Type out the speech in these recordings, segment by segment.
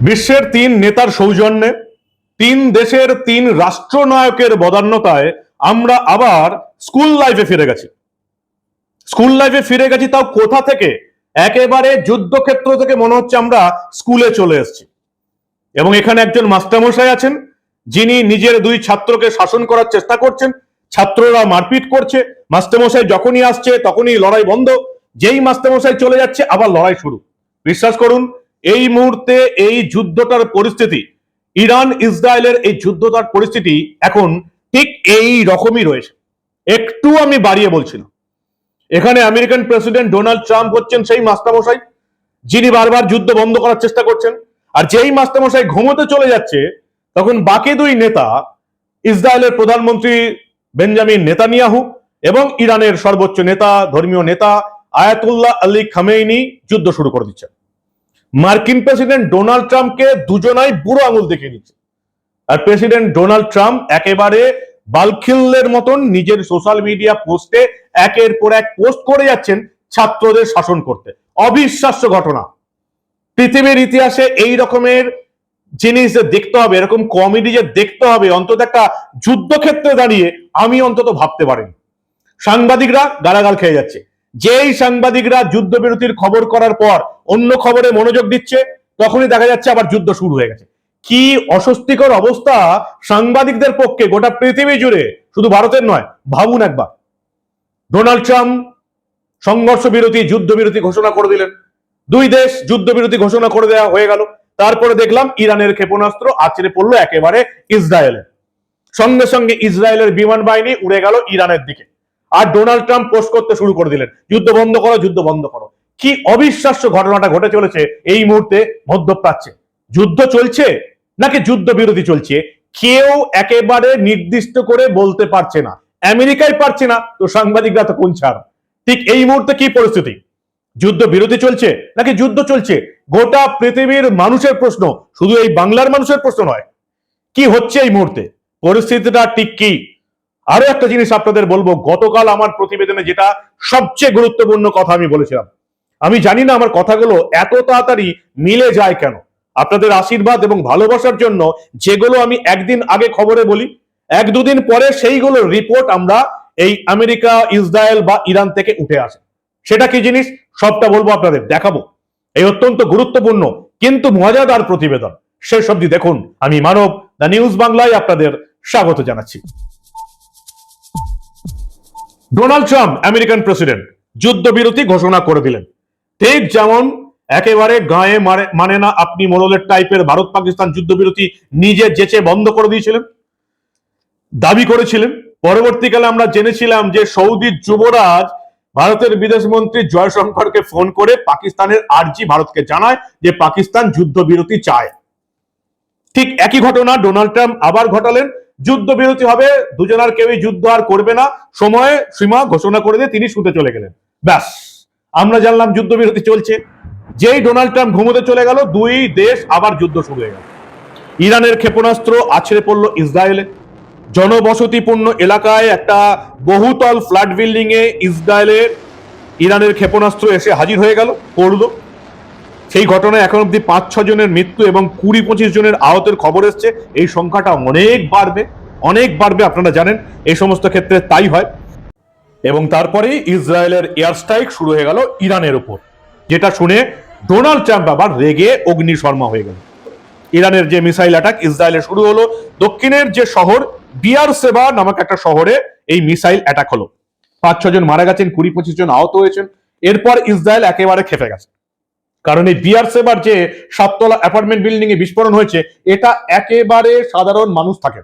বিশ্বের তিন নেতার সৌজন্যে, তিন দেশের তিন রাষ্ট্রনায়কের বদান্যতায় আমরা আবার স্কুল লাইফে ফিরে গেছি। স্কুল লাইফে ফিরে গেছি তাও কোথা থেকে? একেবারে যুদ্ধক্ষেত্র থেকে মনে হচ্ছে আমরা স্কুলে চলে এসেছি। এবং এখানে একজন মাস্টারমশাই আছেন, যিনি নিজের দুই ছাত্রকে শাসন করার চেষ্টা করছেন। ছাত্ররা মারপিট করছে। মাস্টারমশাই যখনই আসছে তখনই লড়াই বন্ধ। যেই মাস্টারমশাই চলে যাচ্ছে, আবার লড়াই শুরু। বিশ্বাস করুন এই মুহূর্তে এই যুদ্ধটার পরিস্থিতি, ইরান, ইসরায়েলের এই যুদ্ধটার পরিস্থিতি এখন ঠিক এই রকমই রয়েছে। একটু আমি বাড়িয়ে বলছি না। এখানে আমেরিকান প্রেসিডেন্ট ডোনাল্ড ট্রাম্প হচ্ছেন সেই মাস্তামশাই যিনি বারবার যুদ্ধ বন্ধ করার চেষ্টা করছেন। আর যেই মাস্তামশাই ঘুমোতে চলে যাচ্ছে, তখন বাকি দুই নেতা, ইসরায়েলের প্রধানমন্ত্রী বেঞ্জামিন নেতানিয়াহু এবং ইরানের সর্বোচ্চ নেতা, ধর্মীয় নেতা আয়াতুল্লাহ আলী খামেইনি যুদ্ধ শুরু করে দিচ্ছেন। মার্কিন প্রেসিডেন্ট ডোনাল্ড ট্রাম্পকে দুজনাই বুড়ো আঙুল দেখিয়ে দিচ্ছে আর প্রেসিডেন্ট ডোনাল্ড ট্রাম্প একেবারে বালখিল্যের মতন নিজের সোশ্যাল মিডিয়া পোস্টে একের পর এক পোস্ট করে যাচ্ছেন ছাত্রদের শাসন করতে। অবিশ্বাস্য ঘটনা। পৃথিবীর ইতিহাসে এই রকমের জিনিস যে দেখতে হবে, এরকম কমেডি যে দেখতে হবে, অন্তত একটা যুদ্ধক্ষেত্রে দাঁড়িয়ে আমি অন্তত ভাবতে পারিনি। সাংবাদিকরা গালাগাল খেয়ে যাচ্ছে। যেই সাংবাদিকরা যুদ্ধবিরতির খবর করার পর অন্য খবরে মনোযোগ দিচ্ছে, তখনই দেখা যাচ্ছে আবার যুদ্ধ শুরু হয়ে গেছে। কি অস্বস্তিকর অবস্থা সাংবাদিকদের পক্ষে গোটা পৃথিবী জুড়ে। শুধু ভারতের নয়, ভাবুন একবার। ডোনাল্ড ট্রাম্প সংঘর্ষ বিরতি যুদ্ধবিরতি ঘোষণা করে দিলেন। দুই দেশ যুদ্ধবিরতি ঘোষণা করে দেওয়া হয়ে গেল। তারপরে দেখলাম ইরানের ক্ষেপণাস্ত্র আছড়ে পড়ল একেবারে ইসরায়েলে। সঙ্গে সঙ্গে ইসরায়েলের বিমান বাহিনী উড়ে গেল ইরানের দিকে। আর ডোনাল্ড ট্রাম্প পোস্ট করতে শুরু করে দিলেন। যুদ্ধ বন্ধ করো, যুদ্ধ বন্ধ করো। কি অবিশ্বাস্য ঘটনাটা ঘটে চলেছে এই মুহূর্তে মধ্যপ্রাচ্যে? যুদ্ধ চলছে নাকি যুদ্ধ বিরতি চলছে? কেউ একেবারে নির্দিষ্ট করে বলতে পারছে না। আমেরিকায় পারছে না। তো সাংবাদিকরা তো কোন ছাড়? ঠিক এই মুহূর্তে কি পরিস্থিতি? যুদ্ধ বিরতি চলছে নাকি যুদ্ধ চলছে? গোটা পৃথিবীর মানুষের প্রশ্ন, শুধু এই বাংলার মানুষের প্রশ্ন নয়। কি হচ্ছে এই মুহূর্তে? পরিস্থিতিটা ঠিক কি? আরও একটা জিনিস আপনাদের বলব, গতকাল আমার প্রতিবেদনে যেটা সবচেয়ে গুরুত্বপূর্ণ কথা আমি বলেছিলাম, আমি জানি না আমার কথাগুলো এত তাড়াতাড়ি মিলে যায় কেন। আপনাদের আশীর্বাদ এবং ভালোবাসার জন্য যেগুলো আমি একদিন আগে খবরে বলি, এক দুদিন পরে সেইগুলোর রিপোর্ট আমরা এই আমেরিকা, ইসরায়েল বা ইরান থেকে উঠে আসে। সেটা কি জিনিস? সবটা বলব আপনাদের, দেখাবো। এই অত্যন্ত গুরুত্বপূর্ণ, কিন্তু মজাদার প্রতিবেদন শেষ অব্দি দেখুন। আমি মানব, দ্য নিউজ বাংলায় আপনাদের স্বাগত জানাচ্ছি। ডোনাল্ড ট্রাম্প, আমেরিকান প্রেসিডেন্ট, যুদ্ধবিরতি ঘোষণা করে দিলেন। ঠিক যেমন একেবারে গায়ে মানে না আপনি মোরলের টাইপের ভারত পাকিস্তান যুদ্ধবিরতি নিজে যেচে বন্ধ করে দিয়েছিলেন, দাবি করেছিলেন। পরবর্তীকালে আমরা জেনেছিলাম যে সৌদির যুবরাজ ভারতের বিদেশ মন্ত্রী জয়শঙ্করকে ফোন করে পাকিস্তানের আর্জি ভারতকে জানায় যে পাকিস্তান যুদ্ধবিরতি চায়। ঠিক একই ঘটনা ডোনাল্ড ট্রাম্প আবার ঘটালেন। যুদ্ধবিরতি হবে, দুজনার কেউই যুদ্ধ আর করবে না। সময় সীমা ঘোষণা করে দিয়ে তিনি শুতে চলে গেলেন। ব্যাস, আমরা জানলাম যুদ্ধবিরতি চলছে। যেই ডোনাল্ড ট্রাম্প ঘুমোতে চলে গেল, দুই দেশ আবার যুদ্ধ শুরু হয়ে গেল। ইরানের ক্ষেপণাস্ত্র আছড়ে পড়ল ইসরায়েলে। জনবসতিপূর্ণ এলাকায় একটা বহুতল ফ্ল্যাট বিল্ডিং এ ইসরায়েলের ইরানের ক্ষেপণাস্ত্র এসে হাজির হয়ে গেল, পড়ল। সেই ঘটনায় এখন অব্দি পাঁচ, ছ জনের মৃত্যু এবং কুড়ি, পঁচিশ জনের আহতের খবর এসছে। এই সংখ্যাটা অনেক বাড়বে অনেক বাড়বে, আপনারা জানেন, এই সমস্ত ক্ষেত্রে তাই হয়। এবং তারপরেই ইসরায়েলের এয়ার স্ট্রাইক শুরু হয়ে গেল ইরানের উপর যেটা শুনে ডোনাল্ড ট্রাম্প আবার রেগে অগ্নিশর্মা হয়ে গেল ইরানের যে মিসাইল অ্যাটাক ইসরায়েলে শুরু হলো, দক্ষিণের যে শহর বিয়ার সেবা নামক একটা শহরে এই মিসাইল অ্যাটাক হলো। পাঁচ ছজন মারা গেছেন, কুড়ি, পঁচিশ জন আহত হয়েছেন। এরপর ইসরায়েল একেবারে খেপে গেছে। কারণ এই বিয়ার সেবার যে সাততলা অ্যাপার্টমেন্ট বিল্ডিং এ বিস্ফোরণ হয়েছে, এটা একেবারে সাধারণ মানুষ থাকে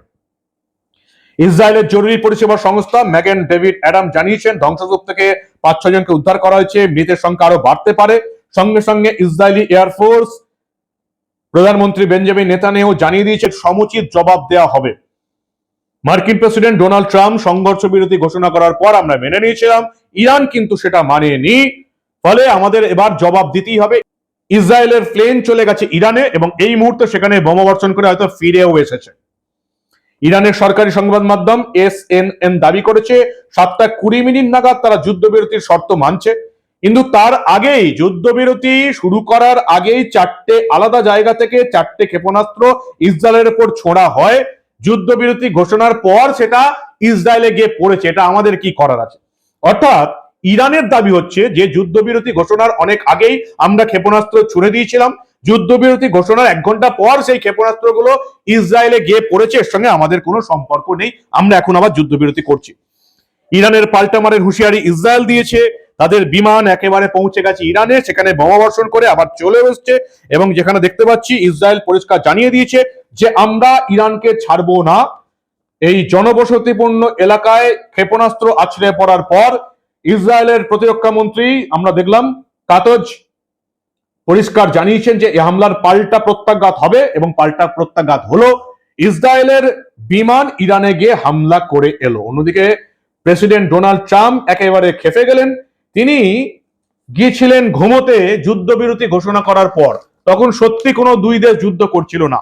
ইসরায়েলের জরুরি পরিষেবা সংস্থা ম্যাগেন ডেভিড অ্যাডাম জানিয়েছেন, ধ্বংসস্তূপ থেকে পাঁচ ছজনকে উদ্ধার করা হয়েছে, মৃতের সংখ্যা আরও বাড়তে পারে। সঙ্গে সঙ্গে ইসরায়েলি এয়ারফোর্স প্রধানমন্ত্রী বেঞ্জামিন নেতানিয়াহু জানিয়ে দিয়েছে সমুচিত জবাব দেওয়া হবে। মার্কিন প্রেসিডেন্ট ডোনাল্ড ট্রাম্প সংঘর্ষ বিরতি ঘোষণা করার পর আমরা মেনে নিয়েছিলাম, ইরান কিন্তু সেটা মানেনি। ফলে আমাদের এবার জবাব দিতেই হবে। ইসরায়েলের প্লেন চলে গেছে ইরানে এবং এই মুহূর্তে সেখানে বোমাবর্ষণ করে হয়তো ফিরেও এসেছে। ইরানের সরকারি সংবাদ মাধ্যম এস এন এন দাবি করেছে, সাতটা কুড়ি মিনিট নাগাদ তারা যুদ্ধবিরতির শর্ত মানছে। কিন্তু তার আগেই যুদ্ধবিরতি শুরু করার আগেই চারটে আলাদা জায়গা থেকে চারটে ক্ষেপণাস্ত্র ইসরায়েলের উপর ছোঁড়া হয়। যুদ্ধবিরতি ঘোষণার পর সেটা ইসরায়েলে গিয়ে পড়েছে, এটা আমাদের কি করার আছে? অর্থাৎ ইরানের দাবি হচ্ছে যে যুদ্ধবিরতি ঘোষণার অনেক আগেই আমরা ক্ষেপণাস্ত্র ছুড়ে দিয়েছিলাম। যুদ্ধবিরতি ঘোষণার এক ঘণ্টা পর সেই ক্ষেপণাস্ত্রগুলো ইসরায়েলে গিয়ে পড়েছে। এর সঙ্গে আমাদের কোনো সম্পর্ক নেই। আমরা এখন আবার যুদ্ধবিরতি করছি। ইরানের পাল্টামারের হুঁশিয়ারি ইসরায়েল দিয়েছে। তাদের বিমান একেবারে পৌঁছে গেছে ইরানে। সেখানে বোমা বর্ষণ করে আবার চলে এসছে এবং যেখানে দেখতে পাচ্ছি ইসরায়েল পরিষ্কার জানিয়ে দিয়েছে যে আমরা ইরানকে ছাড়বো না। এই জনবসতিপূর্ণ এলাকায় ক্ষেপণাস্ত্র আছড়ে পড়ার পর ইসরায়েলের প্রতিরক্ষা মন্ত্রী, আমরা দেখলাম, কাতজ পরিষ্কার জানিয়েছেন যে এই হামলার পাল্টা প্রত্যাঘাত হবে এবং পাল্টা প্রত্যাঘাত হলো। ইসরায়েলের বিমান ইরানে গিয়ে হামলা করে এলো। অন্যদিকে প্রেসিডেন্ট ডোনাল্ড ট্রাম্প একেবারে খেপে গেলেন। তিনি গিয়েছিলেন ঘুমোতে যুদ্ধবিরতি ঘোষণা করার পর। তখন সত্যি কোনো দুই দেশ যুদ্ধ করছিল না।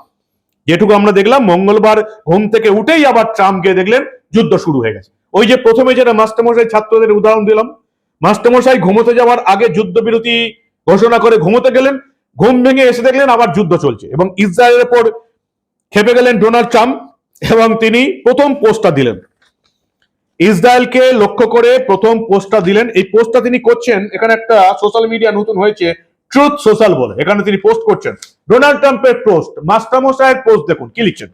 যেটুকু আমরা দেখলাম, মঙ্গলবার ঘুম থেকে উঠেই আবার ট্রাম্প গিয়ে দেখলেন, যুদ্ধ শুরু হয়ে গেছে। ওই যে প্রথমে যেটা মাস্টারমশাই ছাত্রদের উদাহরণ দিলাম, মাস্টারমশাই ঘুমোতে যাওয়ার আগে যুদ্ধবিরতি ঘোষণা করে ঘুমোতে গেলেন, ঘুম ভেঙে এসে দেখলেন আবার যুদ্ধ চলছে এবং ইসরায়েলের উপর খেপে গেলেন ডোনাল্ড ট্রাম্প এবং তিনি প্রথম পোস্টটা দিলেন। ইসরায়েলকে লক্ষ্য করে প্রথম পোস্টটা দিলেন। এই পোস্টটা তিনি করছেন, এখানে একটা সোশ্যাল মিডিয়া নতুন হয়েছে, ট্রুথ সোশ্যাল বলে, এখানে তিনি পোস্ট করছেন। ডোনাল্ড ট্রাম্পের পোস্ট, মাস্টারমশাইয়ের পোস্ট দেখুন, কি লিখছেন?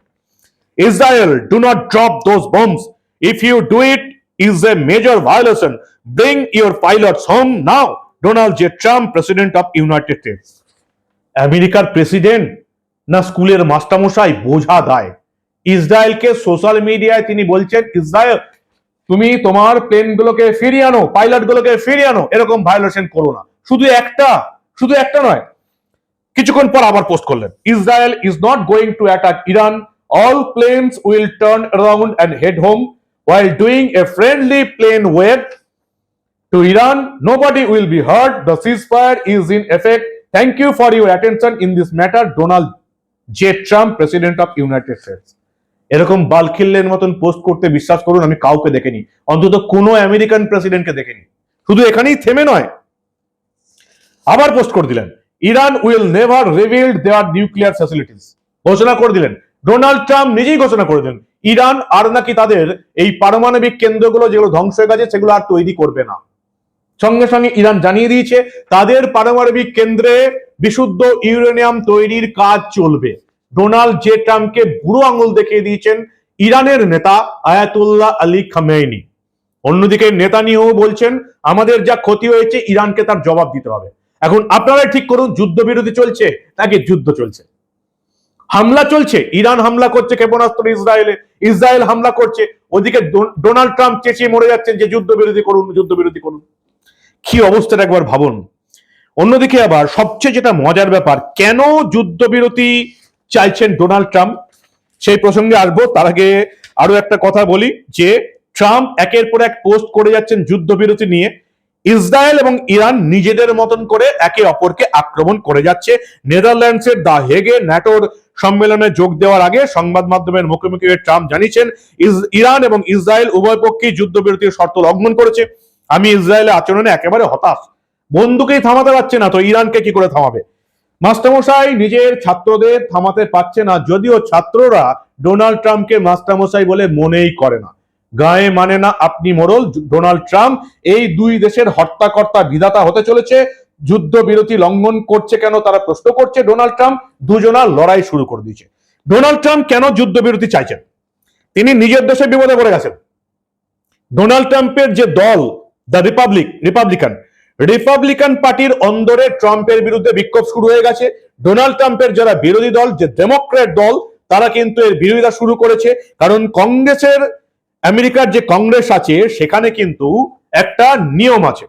Israel do not drop those bombs if you do it is a major violation bring your pilots home now Donald J Trump president of United States আমেরিকার president না স্কুলের মাস্টারমশাই বোঝা দেয়। ইসরায়েলকে সোশ্যাল মিডিয়ায় তিনি বলছেন, ইসরায়েল, তুমি তোমার প্লেন গুলোকে ফিরিয়ে আনো পাইলট গুলোকে ফিরিয়ে আনো। এরকম ভায়োলেশন করো না। শুধু একটা শুধু একটা নয়। কিছুক্ষণ পর আবার পোস্ট করলেন। Israel is not going to attack Iran all planes will turn around and head home while doing a friendly plane wave to Iran. Nobody will be hurt. The ceasefire is in effect. Thank you for your attention in this matter, Donald J. Trump, President of United States. এরকম বালখিল্যের মতন post করতে বিশ্বাস করুন আমি কাউকে দেখিনি অন্তত কোনো আমেরিকান প্রেসিডেন্টকে দেখিনি শুধু এখানেই থেমে নয় আবার পোস্ট করে দিলেন Iran will never revealed their nuclear facilities ঘোষণা করে দিলেন ডোনাল্ড ট্রাম্প নিজেই ঘোষণা করে দিলেন ইরান আর নাকি তাদের এই পারমাণবিক কেন্দ্রগুলো যেগুলো ধ্বংস হয়ে গেছে সেগুলো আর তৈরি করবে না। সঙ্গে সঙ্গে ইরান জানিয়ে দিয়েছে, তাদের পারমাণবিক কেন্দ্রে বিশুদ্ধ ইউরেনিয়াম তৈরির কাজ চলবে। ডোনাল্ড জে ট্রাম্পকে বুড়ো আঙুল দেখিয়ে দিয়েছেন ইরানের নেতা আয়াতুল্লাহ আলী খামেইনি। অন্যদিকে নেতানিয়াহু বলছেন, আমাদের যা ক্ষতি হয়েছে, ইরানকে তার জবাব দিতে হবে। এখন আপনারা ঠিক করুন, যুদ্ধবিরতি চলছে নাকি যুদ্ধ চলছে? হামলা চলছে। ইরান হামলা করছে ক্ষেপণাস্ত্র ইসরায়েলে। ইসরায়েল হামলা করছে। ওদিকে ডোনাল্ড ট্রাম্প চেঁচিয়ে মরে যাচ্ছেন যে যুদ্ধবিরতি করুন যুদ্ধবিরতি করুন। কি অবস্থাটা একবার ভাবুন। অন্যদিকে আবার সবচেয়ে যেটা মজার ব্যাপার, কেন যুদ্ধবিরতি চাইছেন ডোনাল্ড ট্রাম্প? সেই প্রসঙ্গে আসব। তার আগে আরও একটা কথা বলি, যে ট্রাম্প একের পর এক পোস্ট করে যাচ্ছেন যুদ্ধবিরতি নিয়ে। ইসরায়েল এবং ইরান নিজেদের মতন করে একে অপরকে আক্রমণ করে যাচ্ছে। নেদারল্যান্ডসের দা হেগে, ন্যাটোর সম্মেলনে যোগ দেওয়ার আগে সংবাদ মাধ্যমের মুখোমুখি হয়ে ট্রাম্প জানিয়েছেন ইরান এবং ইসরায়েল উভয় পক্ষেই যুদ্ধবিরতির শর্ত লঙ্ঘন করেছে। আমি ইসরায়েলের আচরণে একেবারে হতাশ। বন্দুকেই থামাতে পারছে না, তো ইরানকে কি করে থামাবে? মাস্টারমশাই, নিজের ছাত্রদের থামাতে পারছে না, যদিও ছাত্ররা ডোনাল্ড ট্রাম্পকে মাস্টারমশাই বলে মনেই করে না। গায়ে মানে না আপনি মোরল, ডোনাল্ড ট্রাম্প, এই দুই দেশের হত্যাকর্তা বিধাতা হতে চলেছে যুদ্ধ বিরতি লঙ্ঘন করছে কেন? তারা প্রশ্ন করছে ডোনাল্ড ট্রাম্প। দুজনা লড়াই শুরু করে দিয়েছে। ডোনাল্ড ট্রাম্প কেন যুদ্ধ বিরতি চাইছেন? তিনি নিজের দেশে বিপদে পড়ে গেছেন। ডোনাল্ড ট্রাম্পের যে দল, দ্য রিপাবলিক, রিপাবলিকান রিপাবলিকান পার্টির অন্দরে ট্রাম্পের বিরুদ্ধে বিক্ষোভ শুরু হয়ে গেছে। ডোনাল্ড ট্রাম্পের যারা বিরোধী দল, যে ডেমোক্রেট দল, তারা কিন্তু এর বিরোধিতা শুরু করেছে। কারণ কংগ্রেসের, আমেরিকার যে কংগ্রেস আছে, সেখানে কিন্তু একটা নিয়ম আছে।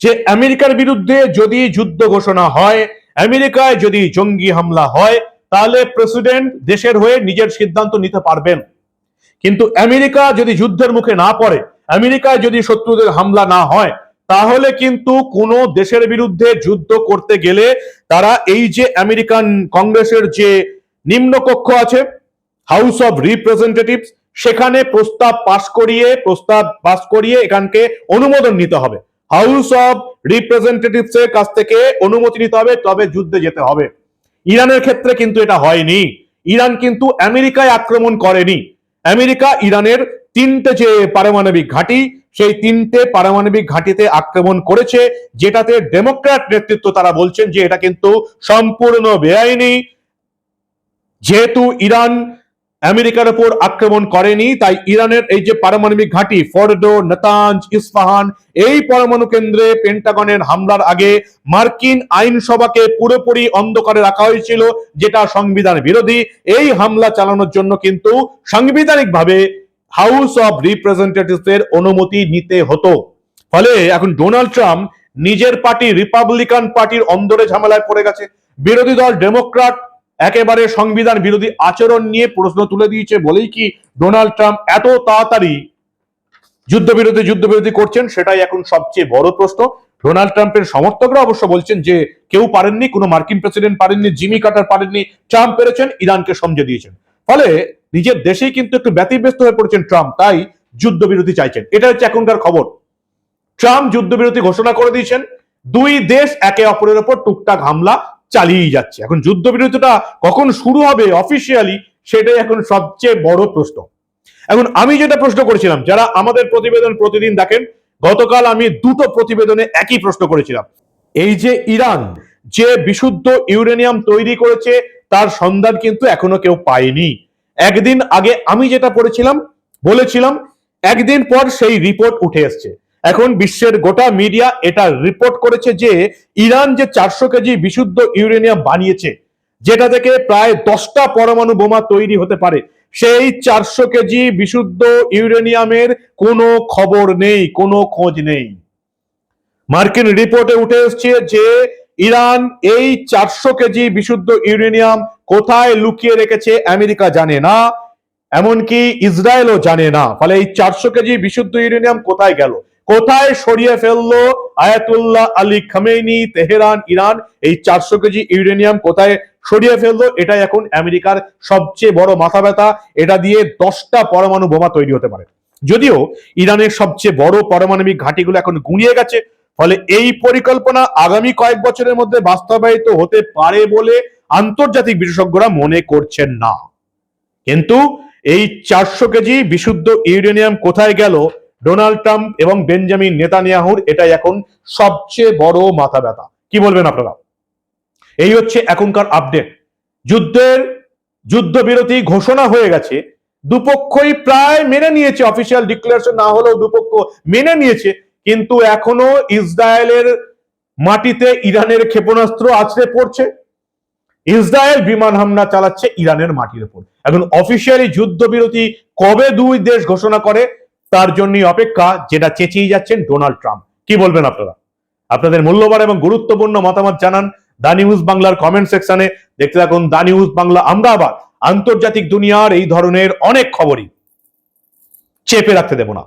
যে আমেরিকার বিরুদ্ধে যদি যুদ্ধ ঘোষণা হয়, আমেরিকায় যদি জঙ্গি হামলা হয়, তাহলে প্রেসিডেন্ট দেশের হয়ে নিজের সিদ্ধান্ত নিতে পারবেন। কিন্তু আমেরিকা যদি যুদ্ধের মুখে না পড়ে, আমেরিকায় যদি শত্রুদের হামলা না হয়, তাহলে কিন্তু কোন দেশের বিরুদ্ধে যুদ্ধ করতে গেলে তারা এই যে আমেরিকান কংগ্রেসের যে নিম্নকক্ষ আছে হাউস অফ রিপ্রেজেন্টেটিভ সেখানে প্রস্তাব পাশ করিয়ে, প্রস্তাব পাশ করিয়ে এখানকে অনুমোদন নিতে হবে। হাউস অফ রিপ্রেজেন্টেটিভস এর কাছ থেকে অনুমতি নিতে হবে, তবে যুদ্ধে যেতে হবে। ইরানের ক্ষেত্রে কিন্তু এটা হয়নি। ইরান কিন্তু আমেরিকায় আক্রমণ করেনি। আমেরিকা ইরানের তিনটে যে পারমাণবিক ঘাঁটি, সেই তিনটে পারমাণবিক ঘাঁটিতে আক্রমণ করেছে, যেটাতে ডেমোক্র্যাট নেতৃত্ব তারা বলছেন যে এটা কিন্তু সম্পূর্ণ বেআইনি। যেহেতু ইরান আমেরিকার উপর আক্রমণ করেনি, তাই ইরানের এই যে পারমাণবিক ঘাঁটি, ফর্ডো, নাতাঞ্জ ইস্পাহান এই পরমাণু কেন্দ্রে পেন্টাগনের হামলার আগে মার্কিন আইনসভাকে পুরোপুরি অন্ধকারে রাখা হয়েছিল, যেটা সংবিধান বিরোধী। এই হামলা চালানোর জন্য কিন্তু সাংবিধানিকভাবে হাউস অফ রিপ্রেজেন্টেটিভস এর অনুমতি নিতে হতো। ফলে এখন ডোনাল্ড ট্রাম্প নিজের পার্টি, রিপাবলিকান পার্টির অন্দরে ঝামেলায় পড়ে গেছে। বিরোধী দল ডেমোক্রাট একেবারে সংবিধান বিরোধী আচরণ নিয়ে প্রশ্ন তুলে দিয়েছে বলেই কি ডোনাল্ড ট্রাম্প এত তাড়াতাড়ি যুদ্ধবিরোধী যুদ্ধবিরোধী করছেন? সেটাই এখন সবচেয়ে বড় প্রশ্ন। ডোনাল্ড ট্রাম্পের সমর্থকরা অবশ্য বলছেন যে কেউ পারেননি, কোনো মার্কিন প্রেসিডেন্ট পারেননি, জিমি কাটার পারেননি, ট্রাম্প পেরেছেন, ইরানকে সমঝে দিয়েছেন। ফলে নিজের দেশেই কিন্তু একটু ব্যতিব্যস্ত হয়ে পড়েছেন ট্রাম্প, তাই যুদ্ধবিরতি চাইছেন। এটা হচ্ছে এখনকার খবর। ট্রাম্প যুদ্ধবিরতি ঘোষণা করে দিয়েছেন, দুই দেশ একে অপরের ওপর টুকটাক হামলা চালিয়ে যাচ্ছে। এখন যুদ্ধবিরতিটা কখন শুরু হবে অফিসিয়ালি সেটাই এখন সবচেয়ে বড় প্রশ্ন। এখন আমি যেটা প্রশ্ন করেছিলাম, যারা আমাদের প্রতিবেদন প্রতিদিন দেখেন, গতকাল আমি দুটো প্রতিবেদনে একই প্রশ্ন করেছিলাম। এই যে ইরান, যে বিশুদ্ধ ইউরেনিয়াম তৈরি করেছে, তার সন্ধান কিন্তু এখনও কেউ পায়নি। একদিন আগে আমি যেটা পড়েছিলাম, বলেছিলাম, একদিন পর সেই রিপোর্ট উঠে এসছে। এখন বিশ্বের গোটা মিডিয়া এটা রিপোর্ট করেছে যে ইরান যে চারশো কেজি বিশুদ্ধ ইউরেনিয়াম বানিয়েছে, যেটা থেকে প্রায় দশটা পরমাণু বোমা তৈরি হতে পারে, সেই চারশো কেজি বিশুদ্ধ ইউরেনিয়ামের কোনো খবর নেই, কোনো খোঁজ নেই। মার্কিন রিপোর্টে উঠে এসছে যে ইরান এই চারশো কেজি বিশুদ্ধ ইউরেনিয়াম কোথায় লুকিয়ে রেখেছে আমেরিকা জানে না, এমনকি ইসরায়েলও জানে না। ফলে এই চারশো কেজি বিশুদ্ধ ইউরেনিয়াম কোথায় গেল? কোথায় সরিয়ে ফেলল Ayatollah Ali Khamenei Tehran, Iran? এই চারশো কেজি ইউরেনিয়াম কোথায় সরিয়ে ফেলল? এটাই এখন আমেরিকার সবচেয়ে বড় মাথা ব্যথা। এটা দিয়ে দশটা পরমাণু বোমা তৈরি হতে পারে। যদিও ইরানের সবচেয়ে বড় পারমাণবিক ঘাঁটিগুলো এখন গুঁড়িয়ে গেছে, ফলে এই পরিকল্পনা আগামী কয়েক বছরের মধ্যে বাস্তবায়িত হতে পারে বলে আন্তর্জাতিক বিশেষজ্ঞরা মনে করছেন না। কিন্তু এই চারশো কেজি বিশুদ্ধ ইউরেনিয়াম কোথায় গেল? ডোনাল্ড ট্রাম্প এবং বেঞ্জামিন নেতানিয়াহুর এটাই এখন সবচেয়ে বড় মাথা ব্যথা। কি বলবেন আপনারা? এই হচ্ছে এখনকার আপডেট। যুদ্ধের যুদ্ধবিরতি ঘোষণা হয়ে গেছে। দুপক্ষই প্রায় মেনে নিয়েছে, অফিসিয়াল ডিক্লারেশন না হলেও দুপক্ষ মেনে নিয়েছে। কিন্তু এখনও ইসরায়েলের মাটিতে ইরানের ক্ষেপণাস্ত্র আছড়ে পড়ছে। ইসরায়েল বিমান হামলা চালাচ্ছে ইরানের মাটির উপর এখন অফিসিয়ালি যুদ্ধবিরতি কবে দুই দেশ ঘোষণা করে তার জন্যই অপেক্ষা যেটা চেঁচিয়ে যাচ্ছেন ডোনাল্ড ট্রাম্প। কি বলবেন আপনারা? আপনাদের মূল্যবান এবং গুরুত্বপূর্ণ মতামত জানান দা নিউজ বাংলার কমেন্ট সেকশনে। দেখতে থাকুন দা নিউজ বাংলা, আমরা আবার আন্তর্জাতিক দুনিয়ার এই ধরনের অনেক খবরই চেপে রাখতে দেব না।